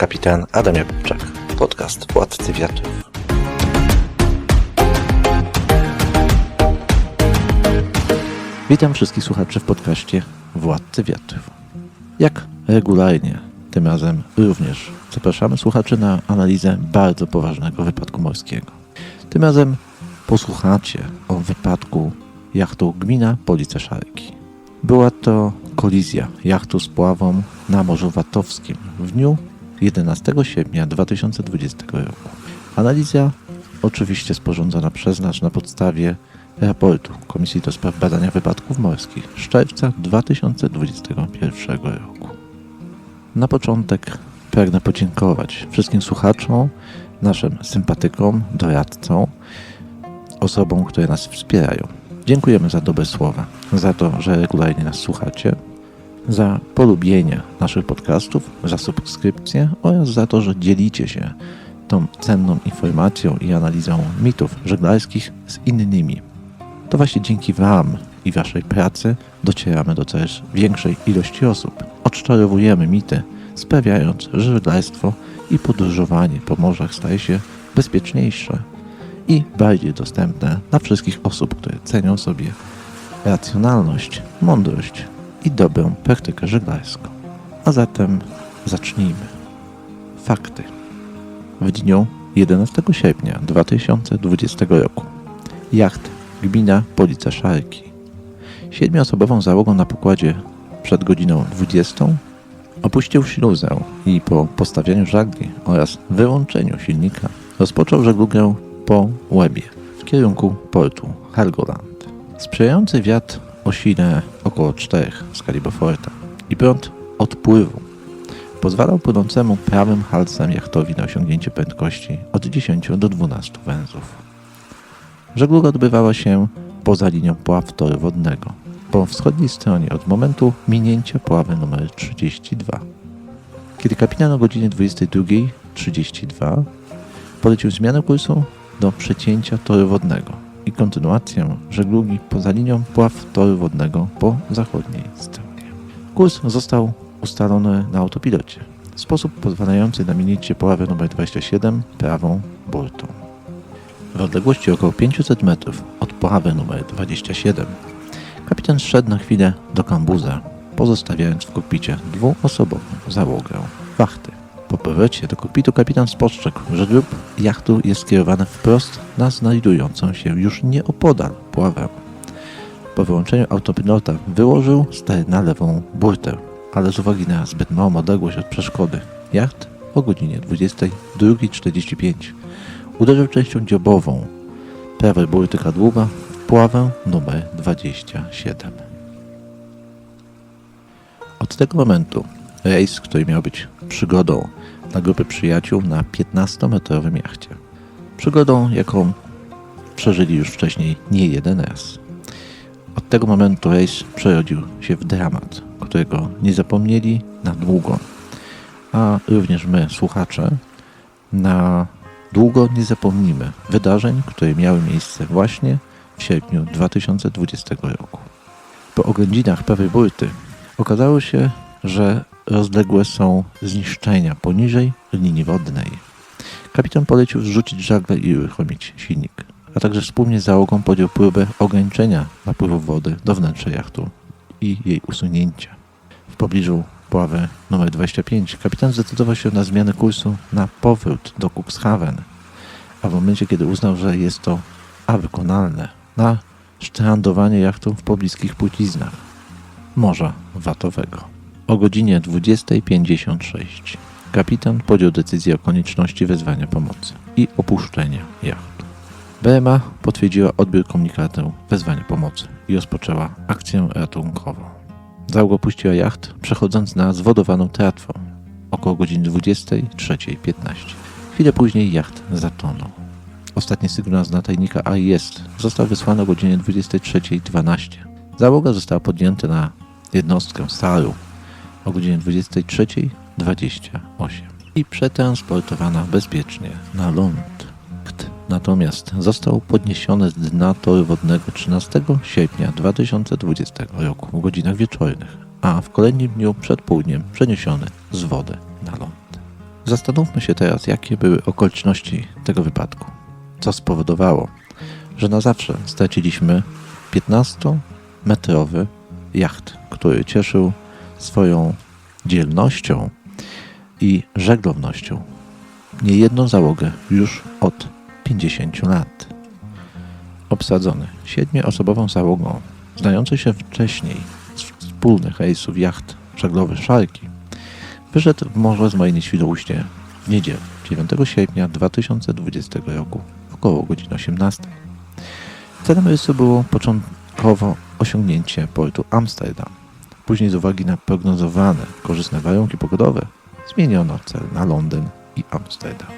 kapitan Adam Jakubczak, podcast Władcy Wiatrów. Witam wszystkich słuchaczy w podcaście Władcy Wiatrów. Jak regularnie, tym razem również zapraszamy słuchaczy na analizę bardzo poważnego wypadku morskiego. Tym razem posłuchacie o wypadku jachtu Gmina Police Szarki. Była to kolizja jachtu z pławą na Morzu Watowskim w dniu 11 sierpnia 2020 roku. Analiza oczywiście sporządzona przez nas na podstawie raportu Komisji do Spraw Badania Wypadków Morskich z czerwca 2021 roku. Na początek pragnę podziękować wszystkim słuchaczom, naszym sympatykom, doradcom, osobom, które nas wspierają. Dziękujemy za dobre słowa, za to, że regularnie nas słuchacie, za polubienie naszych podcastów, za subskrypcję oraz za to, że dzielicie się tą cenną informacją i analizą mitów żeglarskich z innymi. To właśnie dzięki Wam i Waszej pracy docieramy do coraz większej ilości osób. Odczarowujemy mity, sprawiając, że żeglarstwo i podróżowanie po morzach staje się bezpieczniejsze i bardziej dostępne dla wszystkich osób, które cenią sobie racjonalność, mądrość i dobrą praktykę żeglarską. A zatem zacznijmy. Fakty. W dniu 11 sierpnia 2020 roku jacht Gmina Police Szarki siedmioosobową załogą na pokładzie przed godziną 20 opuścił śluzę i po postawieniu żagli oraz wyłączeniu silnika rozpoczął żeglugę po Łebie w kierunku portu Helgoland. Sprzyjający wiatr o sile około 4 w skali Beauforta i prąd odpływu pozwalał płynącemu prawym halcem jachtowi na osiągnięcie prędkości od 10 do 12 węzłów. Żegluga odbywała się poza linią pław toru wodnego, po wschodniej stronie od momentu minięcia pławy numer 32. Kiedy kapitan o godzinie 22.32 polecił zmianę kursu do przecięcia toru wodnego i kontynuację żeglugi poza linią pław toru wodnego po zachodniej stronie. Kurs został ustalony na autopilocie w sposób pozwalający na minięcie pławy numer 27 prawą burtą. W odległości około 500 metrów od pławy numer 27 kapitan szedł na chwilę do kambuza, pozostawiając w kokpicie dwuosobową załogę wachty. Po powrocie do kokpitu kapitan spostrzegł, że grób jachtu jest skierowany wprost na znajdującą się już nieopodal pławę. Po wyłączeniu autopilota wyłożył ster na lewą burtę, ale z uwagi na zbyt małą odległość od przeszkody, jacht o godzinie 22.45 uderzył częścią dziobową prawej burty kadłuba w pławę numer 27. Od tego momentu rejs, który miał być przygodą dla grupy przyjaciół na 15-metrowym jachcie. Przygodą, jaką przeżyli już wcześniej nie jeden raz. Od tego momentu rejs przerodził się w dramat, którego nie zapomnieli na długo, a również my, słuchacze, na długo nie zapomnimy wydarzeń, które miały miejsce właśnie w sierpniu 2020 roku. Po oględzinach prawej burty okazało się, że rozległe są zniszczenia poniżej linii wodnej. Kapitan polecił zrzucić żagle i uruchomić silnik, a także wspólnie z załogą podjął próbę ograniczenia napływu wody do wnętrza jachtu i jej usunięcia. W pobliżu pławy numer 25 kapitan zdecydował się na zmianę kursu na powrót do Cuxhaven, a w momencie, kiedy uznał, że jest to a wykonalne, na sztrandowanie jachtu w pobliskich płciznach Morza Watowego. O godzinie 20.56 kapitan podjął decyzję o konieczności wezwania pomocy i opuszczenia jachtu. BMA potwierdziła odbiór komunikatu wezwania pomocy i rozpoczęła akcję ratunkową. Załoga opuściła jacht, przechodząc na zwodowaną tratwą około godziny 23.15. Chwilę później jacht zatonął. Ostatni sygnał z nadajnika AIS został wysłany o godzinie 23.12. Załoga została podjęta na jednostkę SAR-u o godzinie 23.28 i przetransportowana bezpiecznie na ląd. Natomiast został podniesiony z dna toru wodnego 13 sierpnia 2020 roku w godzinach wieczornych, a w kolejnym dniu przed południem przeniesiony z wody na ląd. Zastanówmy się teraz, jakie były okoliczności tego wypadku. Co spowodowało, że na zawsze straciliśmy 15-metrowy jacht, który cieszył swoją dzielnością i żeglownością niejedną załogę już od 50 lat. Obsadzony siedmioosobową załogą, znający się wcześniej z wspólnych rejsów jacht żaglowych Szarki, wyszedł w Morze Zmajny Świnoujście w niedzielę 9 sierpnia 2020 roku około godziny 18. Celem rejsu było początkowo osiągnięcie portu Amsterdam. Później z uwagi na prognozowane korzystne warunki pogodowe zmieniono cel na Londyn i Amsterdam.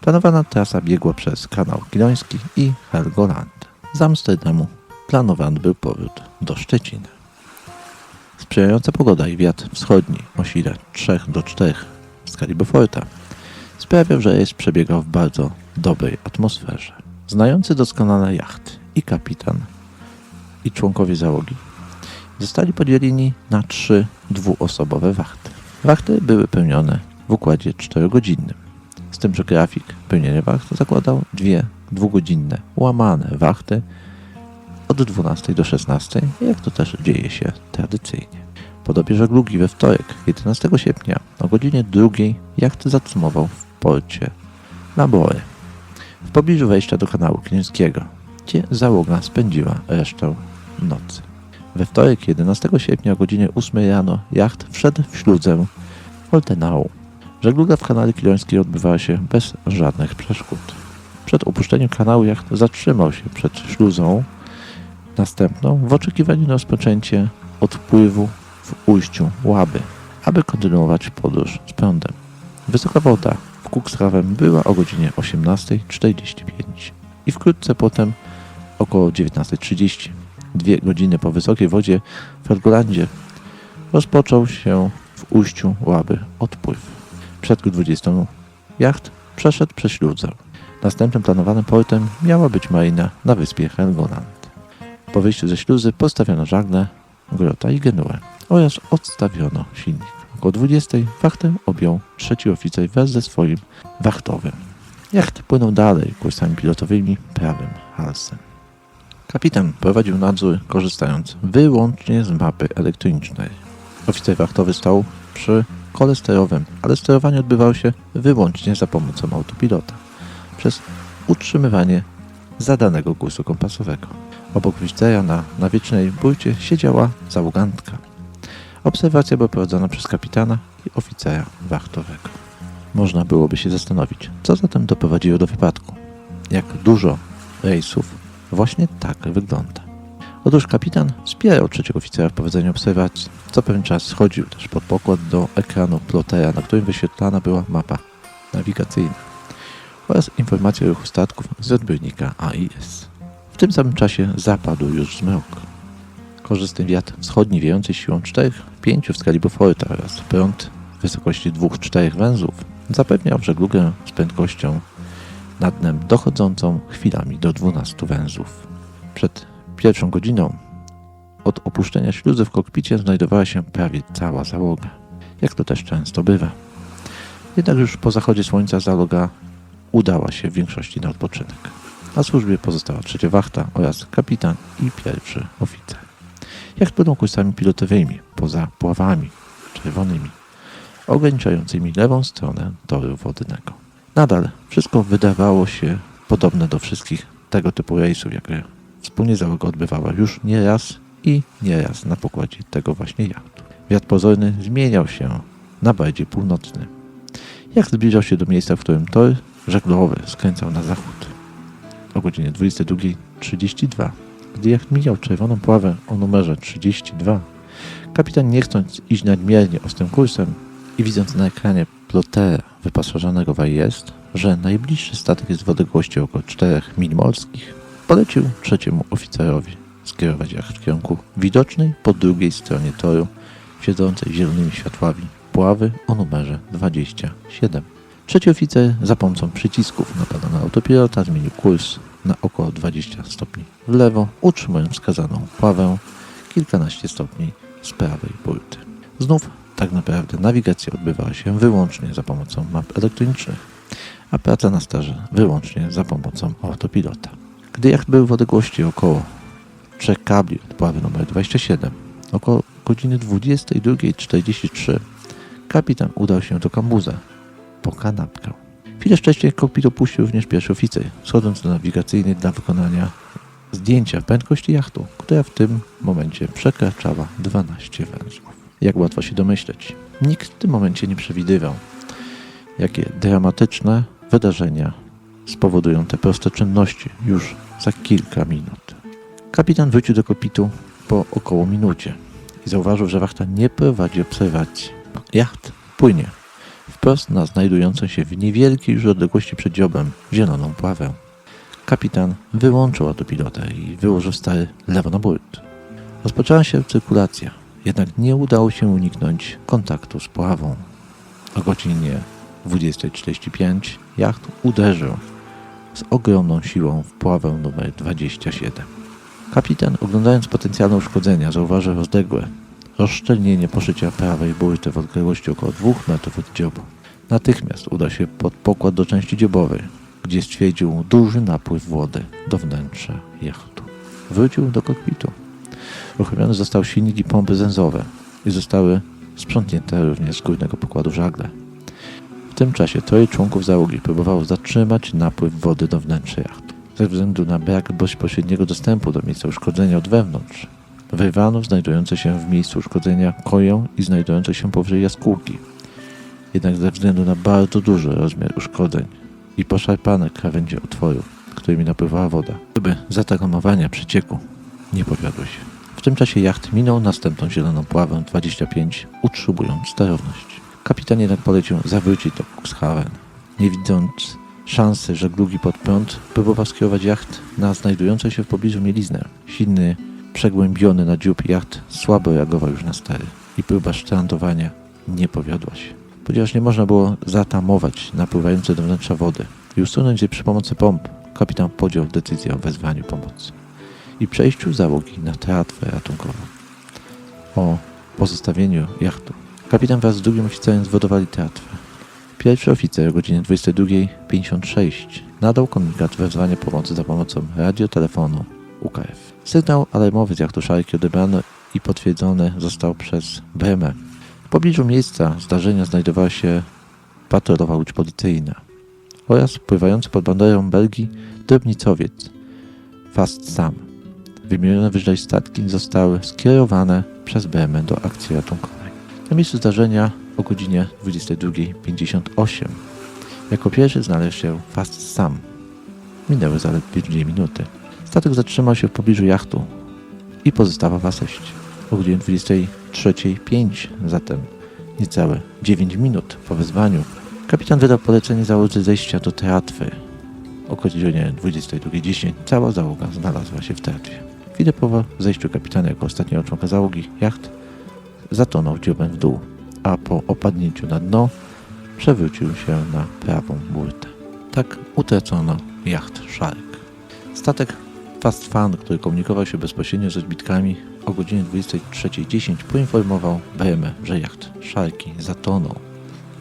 Planowana trasa biegła przez kanał Kiloński i Helgoland. Z Amsterdamu planowany był powrót do Szczecina. Sprzyjająca pogoda i wiatr wschodni o sile 3 do 4 w skali sprawiał, że rejs przebiegał w bardzo dobrej atmosferze. Znający doskonale jacht i kapitan i członkowie załogi zostali podzieleni na trzy dwuosobowe wachty. Wachty były pełnione w układzie czterogodzinnym, z tym, że grafik pełnienia wacht zakładał dwie dwugodzinne łamane wachty od 12 do 16, jak to też dzieje się tradycyjnie. Po dobie żeglugi we wtorek, 11 sierpnia o godzinie drugiej jacht zatrzymował w porcie Labory w pobliżu wejścia do kanału Klińskiego, gdzie załoga spędziła resztę nocy. We wtorek 11 sierpnia o godzinie 8 rano jacht wszedł w śludzę Oltenau. Żegluga w kanale Kilońskiej odbywała się bez żadnych przeszkód. Przed opuszczeniem kanału jacht zatrzymał się przed śluzą następną w oczekiwaniu na rozpoczęcie odpływu w ujściu Łaby, aby kontynuować podróż z prądem. Wysoka woda w Cuxhaven była o godzinie 18.45 i wkrótce potem około 19.30, dwie godziny po wysokiej wodzie w Helgolandzie rozpoczął się w ujściu Łaby odpływ. Przed 20 jacht przeszedł przez śluzę. Następnym planowanym portem miała być marina na wyspie Helgoland. Po wyjściu ze śluzy postawiono żagle, grota i genuę oraz odstawiono silnik. Około 20 wachtę objął trzeci oficer wraz ze swoim wachtowym. Jacht płynął dalej kursami pilotowymi prawym halsem. Kapitan prowadził nadzór korzystając wyłącznie z mapy elektronicznej. Oficer wachtowy stał przy kole sterowym, ale sterowanie odbywało się wyłącznie za pomocą autopilota przez utrzymywanie zadanego kursu kompasowego. Obok oficera na nawiecznej burcie siedziała załogantka. Obserwacja była prowadzona przez kapitana i oficera wachtowego. Można byłoby się zastanowić, co zatem doprowadziło do wypadku. Jak dużo rejsów właśnie tak wygląda. Otóż kapitan wspierał trzeciego oficera w prowadzeniu obserwacji. Co pewien czas schodził też pod pokład do ekranu plotera, na którym wyświetlana była mapa nawigacyjna oraz informacje o ruchu statków z odbiornika AIS. W tym samym czasie zapadł już zmrok. Korzystny wiatr wschodni wiejący siłą 4-5 w skali Beauforta oraz prąd wysokości 2-4 węzłów zapewniał żeglugę z prędkością nad dnem dochodzącą chwilami do 12 węzłów. Przed pierwszą godziną od opuszczenia śluzy w kokpicie znajdowała się prawie cała załoga, jak to też często bywa. Jednak już po zachodzie słońca załoga udała się w większości na odpoczynek. Na służbie pozostała trzecia wachta oraz kapitan i pierwszy oficer. Jak płyną kursami pilotowymi poza pławami czerwonymi, ograniczającymi lewą stronę toru wodnego. Nadal wszystko wydawało się podobne do wszystkich tego typu rejsów, jakie wspólnie załoga odbywała już nie raz i nie raz na pokładzie tego właśnie jachtu. Wiatr pozorny zmieniał się na bardziej północny. Jak zbliżał się do miejsca, w którym tor żeglowy skręcał na zachód o godzinie 22.32, gdy jacht mijał czerwoną pławę o numerze 32, kapitan nie chcąc iść nadmiernie ostrym kursem i widząc na ekranie plotera wyposażonego w AIS, że najbliższy statek jest w odległości około 4 mil morskich, polecił trzeciemu oficerowi skierować jacht w kierunku widocznej po drugiej stronie toru, siedzącej zielonymi światłami pławy o numerze 27. Trzeci oficer za pomocą przycisków napada na autopilota, zmienił kurs na około 20 stopni w lewo, utrzymując wskazaną pławę kilkanaście stopni z prawej burty. Znów tak naprawdę nawigacja odbywała się wyłącznie za pomocą map elektronicznych, a praca na sterze wyłącznie za pomocą autopilota. Gdy jacht był w odległości około 3 kabli od pławy numer 27, około godziny 22.43, kapitan udał się do kambuza po kanapkę. Chwilę wcześniej kokpit opuścił również pierwszy oficer, schodząc do nawigacyjnej dla wykonania zdjęcia prędkości jachtu, która w tym momencie przekraczała 12 węzłów. Jak łatwo się domyśleć, nikt w tym momencie nie przewidywał, jakie dramatyczne wydarzenia spowodują te proste czynności już za kilka minut. Kapitan wrócił do kokpitu po około minucie i zauważył, że wachta nie prowadzi obserwacji. Jacht płynie wprost na znajdującą się w niewielkiej już odległości przed dziobem zieloną pławę. Kapitan wyłączył autopilota i wyłożył stary lewo na burt. Rozpoczęła się cyrkulacja, jednak nie udało się uniknąć kontaktu z pławą. O godzinie 20.45 jacht uderzył z ogromną siłą w pławę numer 27. Kapitan, oglądając potencjalne uszkodzenia, zauważył rozległe rozszczelnienie poszycia prawej burty w odległości około 2 metrów od dziobu. Natychmiast udał się pod pokład do części dziobowej, gdzie stwierdził duży napływ wody do wnętrza jachtu. Wrócił do kokpitu. Uruchomiony został silnik i pompy zęzowe i zostały sprzątnięte również z górnego pokładu żagle. W tym czasie troje członków załogi próbowało zatrzymać napływ wody do wnętrza jachtu. Ze względu na brak bezpośredniego dostępu do miejsca uszkodzenia od wewnątrz, wyrwano znajdujące się w miejscu uszkodzenia koją i znajdujące się powyżej jaskółki. Jednak ze względu na bardzo duży rozmiar uszkodzeń i poszarpane krawędzie otworów, którymi napływała woda, próby zatagomowania przecieku nie powiodły się. W tym czasie jacht minął następną zieloną pławę 25, utrzymując sterowność. Kapitan jednak polecił zawrócić do Cuxhaven. Nie widząc szansy żeglugi pod prąd, próbował skierować jacht na znajdującą się w pobliżu mieliznę. Silny, przegłębiony na dziób jacht słabo reagował już na stery i próba sztrandowania nie powiodła się. Ponieważ nie można było zatamować napływającej do wnętrza wody i usunąć jej przy pomocy pomp, kapitan podjął decyzję o wezwaniu pomocy i przejściu załogi na tratwę ratunkową. O pozostawieniu jachtu kapitan wraz z drugim oficerem zwodowali tratwę. Pierwszy oficer o godzinie 22.56 nadał komunikat wezwania pomocy za pomocą radiotelefonu UKF. Sygnał alarmowy z jachtu Szarki odebrany i potwierdzony został przez BME. W pobliżu miejsca zdarzenia znajdowała się patrolowa łódź policyjna oraz pływający pod banderą Belgii drobnicowiec Fast Sam. Wymienione wyżej statki zostały skierowane przez BME do akcji ratunkowej. Na miejscu zdarzenia o godzinie 22.58 jako pierwszy znalazł się Fast Sam. Minęły zaledwie dwie minuty. Statek zatrzymał się w pobliżu jachtu i pozostawał w asyście. O godzinie 23.05 zatem niecałe 9 minut po wezwaniu kapitan wydał polecenie załodze zejścia do tratwy. O godzinie 22.10 cała załoga znalazła się w tratwie. Chwilę po zejściu kapitana jako ostatniego członka załogi jacht zatonął dziobem w dół, a po opadnięciu na dno przewrócił się na prawą burtę. Tak utracono jacht Shark. Statek Fast Fan, który komunikował się bezpośrednio z odbitkami o godzinie 23.10 poinformował BME, że jacht Sharki zatonął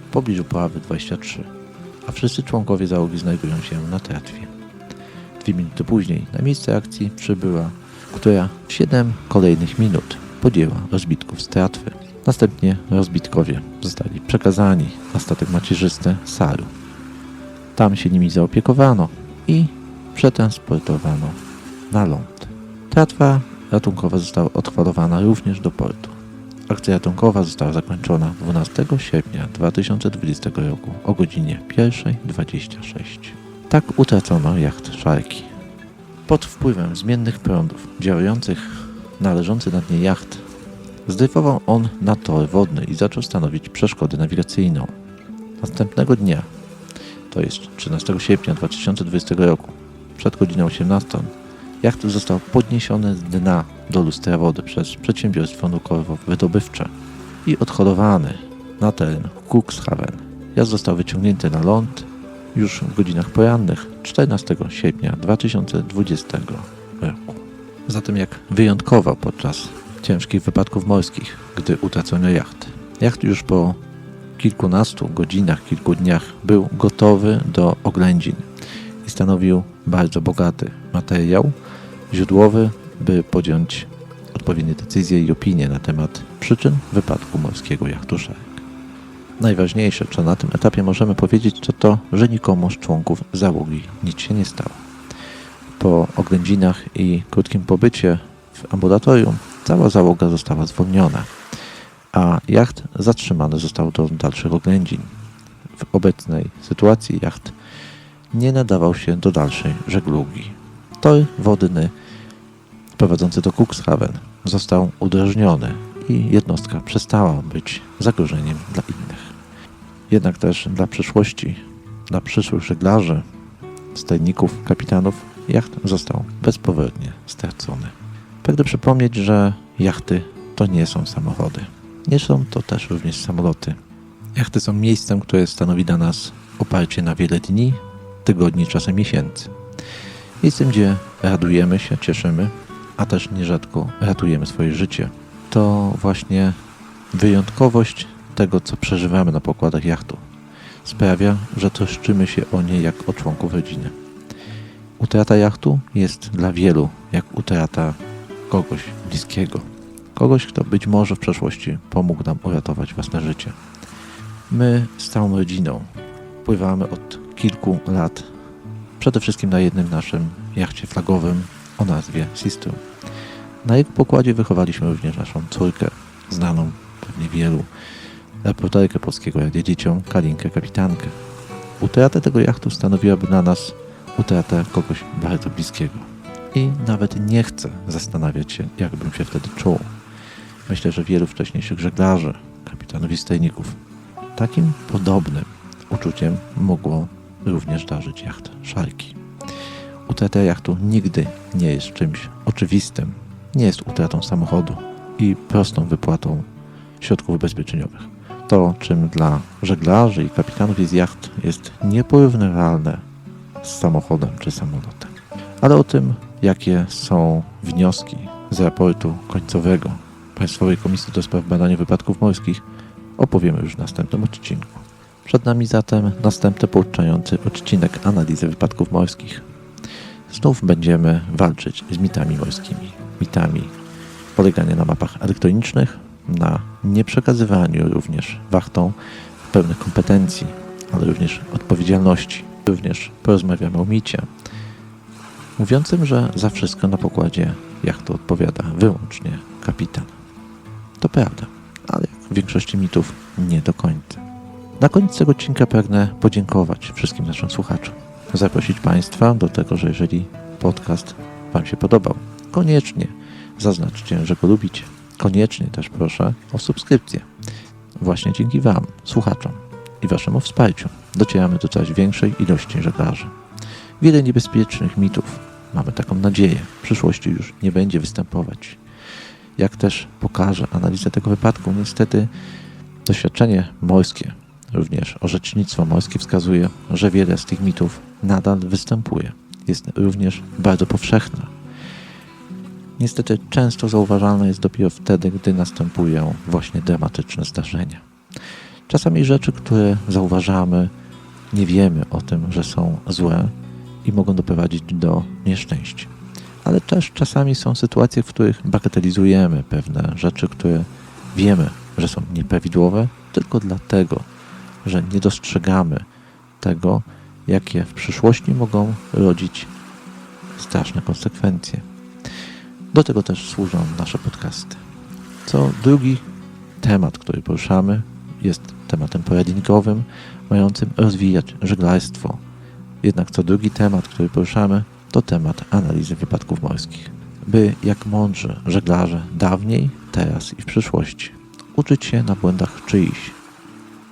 w pobliżu Puławy 23, a wszyscy członkowie załogi znajdują się na tratwie. Dwie minuty później na miejsce akcji przybyła, która w 7 kolejnych minut podjęła rozbitków z tratwy. Następnie rozbitkowie zostali przekazani na statek macierzysty Saru. Tam się nimi zaopiekowano i przetransportowano na ląd. Tratwa ratunkowa została odholowana również do portu. Akcja ratunkowa została zakończona 12 sierpnia 2020 roku o godzinie 1.26. Tak utracono jacht Szarki. Pod wpływem zmiennych prądów działających na leżący na dnie jacht zdryfował on na tor wodny i zaczął stanowić przeszkodę nawigacyjną. Następnego dnia, to jest 13 sierpnia 2020 roku, przed godziną 18, jacht został podniesiony z dna do lustra wody przez przedsiębiorstwo naukowo-wydobywcze i odholowany na teren Cuxhaven. Jacht został wyciągnięty na ląd już w godzinach porannych 14 sierpnia 2020 roku. Zatem jak wyjątkowo podczas ciężkich wypadków morskich, gdy utracono jacht. Jacht już po kilkunastu godzinach, kilku dniach był gotowy do oględzin i stanowił bardzo bogaty materiał źródłowy, by podjąć odpowiednie decyzje i opinie na temat przyczyn wypadku morskiego jachtu. Najważniejsze, co na tym etapie możemy powiedzieć, to to, że nikomu z członków załogi nic się nie stało. Po oględzinach i krótkim pobycie w ambulatorium cała załoga została zwolniona, a jacht zatrzymany został do dalszych oględzin. W obecnej sytuacji jacht nie nadawał się do dalszej żeglugi. Tor wodny prowadzący do Cuxhaven został udrażniony i jednostka przestała być zagrożeniem dla innych. Jednak też dla przyszłości, dla przyszłych żeglarzy, stajników, kapitanów, jacht został bezpowrotnie stracony. Pragnę przypomnieć, że jachty to nie są samochody. Nie są to też również samoloty. Jachty są miejscem, które stanowi dla nas oparcie na wiele dni, tygodni, czasem miesięcy. Miejscem, gdzie radujemy się, cieszymy, a też nierzadko ratujemy swoje życie. To właśnie wyjątkowość tego, co przeżywamy na pokładach jachtu, sprawia, że troszczymy się o nie jak o członków rodziny. Utrata jachtu jest dla wielu jak utrata kogoś bliskiego, kogoś, kto być może w przeszłości pomógł nam uratować własne życie. My z całą rodziną pływamy od kilku lat, przede wszystkim na jednym naszym jachcie flagowym o nazwie Sister. Na jego pokładzie wychowaliśmy również naszą córkę, znaną pewnie wielu, reporterkę polskiego radia dzieciom, Kalinkę Kapitankę. Utrata tego jachtu stanowiłaby dla nas utratę kogoś bardzo bliskiego. I nawet nie chcę zastanawiać się, jak bym się wtedy czuł. Myślę, że wielu wcześniejszych żeglarzy, kapitanów i stajników, takim podobnym uczuciem mogło również darzyć jacht Szarki. Utrata jachtu nigdy nie jest czymś oczywistym, nie jest utratą samochodu i prostą wypłatą środków ubezpieczeniowych. To, czym dla żeglarzy i kapitanów jest jacht, jest nieporównywalne z samochodem czy samolotem. Ale o tym, jakie są wnioski z raportu końcowego Państwowej Komisji do Spraw Badania Wypadków Morskich, opowiemy już w następnym odcinku. Przed nami zatem następny pouczający odcinek analizy wypadków morskich. Znów będziemy walczyć z mitami morskimi. Mitami polegania na mapach elektronicznych, na nieprzekazywaniu również wachtą pełnych kompetencji, ale również odpowiedzialności. Również porozmawiamy o micie, mówiącym, że za wszystko na pokładzie jachtu odpowiada wyłącznie kapitan. To prawda, ale jak w większości mitów nie do końca. Na koniec tego odcinka pragnę podziękować wszystkim naszym słuchaczom. Zaprosić Państwa do tego, że jeżeli podcast Wam się podobał, koniecznie zaznaczcie, że go lubicie. Koniecznie też proszę o subskrypcję. Właśnie dzięki Wam, słuchaczom i Waszemu wsparciu docieramy do coraz większej ilości żeglarzy. Wiele niebezpiecznych mitów, mamy taką nadzieję, w przyszłości już nie będzie występować. Jak też pokaże analiza tego wypadku, niestety doświadczenie morskie, również orzecznictwo morskie wskazuje, że wiele z tych mitów nadal występuje. Jest również bardzo powszechna. Niestety często zauważalne jest dopiero wtedy, gdy następują właśnie dramatyczne zdarzenia. Czasami rzeczy, które zauważamy, nie wiemy o tym, że są złe i mogą doprowadzić do nieszczęścia. Ale też czasami są sytuacje, w których bagatelizujemy pewne rzeczy, które wiemy, że są nieprawidłowe, tylko dlatego, że nie dostrzegamy tego, jakie w przyszłości mogą rodzić straszne konsekwencje. Do tego też służą nasze podcasty. Co drugi temat, który poruszamy, jest tematem poradnikowym, mającym rozwijać żeglarstwo. Jednak co drugi temat, który poruszamy, to temat analizy wypadków morskich. By jak mądrzy żeglarze dawniej, teraz i w przyszłości uczyć się na błędach czyichś,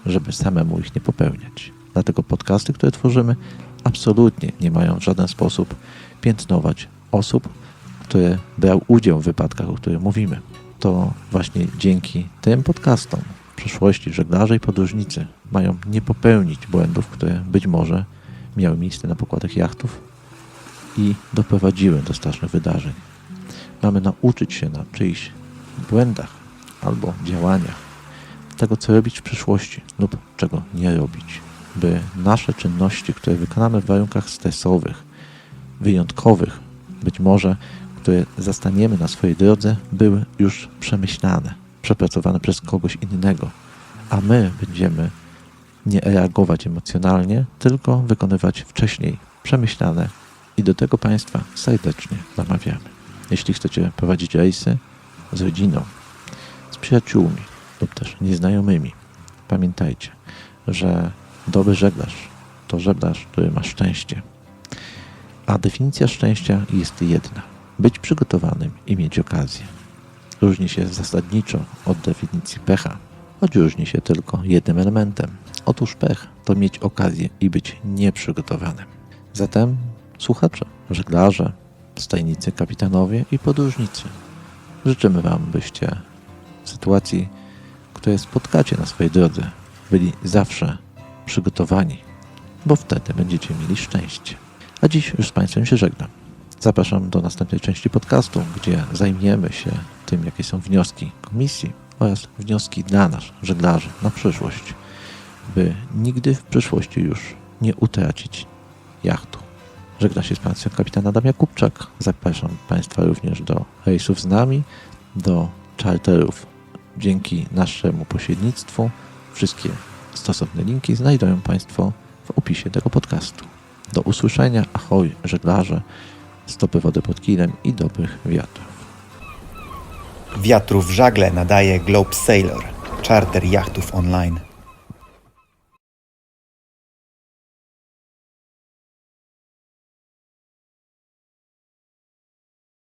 żeby samemu ich nie popełniać. Dlatego podcasty, które tworzymy, absolutnie nie mają w żaden sposób piętnować osób, które brały udział w wypadkach, o których mówimy. To właśnie dzięki tym podcastom w przyszłości żeglarze i podróżnicy mają nie popełnić błędów, które być może miały miejsce na pokładach jachtów i doprowadziły do strasznych wydarzeń. Mamy nauczyć się na czyichś błędach albo działaniach tego, co robić w przyszłości lub czego nie robić, by nasze czynności, które wykonamy w warunkach stresowych, wyjątkowych, być może, które zastaniemy na swojej drodze, były już przemyślane, przepracowane przez kogoś innego, a my będziemy nie reagować emocjonalnie, tylko wykonywać wcześniej przemyślane i do tego Państwa serdecznie namawiamy. Jeśli chcecie prowadzić rejsy z rodziną, z przyjaciółmi lub też nieznajomymi, pamiętajcie, że dobry żeglarz to żeglarz, który ma szczęście. A definicja szczęścia jest jedna: przygotowanym i mieć okazję. Różni się zasadniczo od definicji pecha, choć różni się tylko jednym elementem. Otóż pech to mieć okazję i być nieprzygotowanym. Zatem słuchacze, żeglarze, stajnicy, kapitanowie i podróżnicy, życzymy Wam, byście w sytuacji, które spotkacie na swojej drodze, byli zawsze przygotowani, bo wtedy będziecie mieli szczęście. A dziś już z Państwem się żegnam. Zapraszam do następnej części podcastu, gdzie zajmiemy się tym, jakie są wnioski komisji oraz wnioski dla nas, żeglarzy, na przyszłość, by nigdy w przyszłości już nie utracić jachtu. Żegna się z Państwem kapitan Adam Jakubczak. Zapraszam Państwa również do rejsów z nami, do charterów dzięki naszemu pośrednictwu. Wszystkie stosowne linki znajdują Państwo w opisie tego podcastu. Do usłyszenia, ahoj żeglarze, stopy wody pod kilem i dobrych wiatrów. Wiatrów żagle nadaje Globe Sailor, charter jachtów online.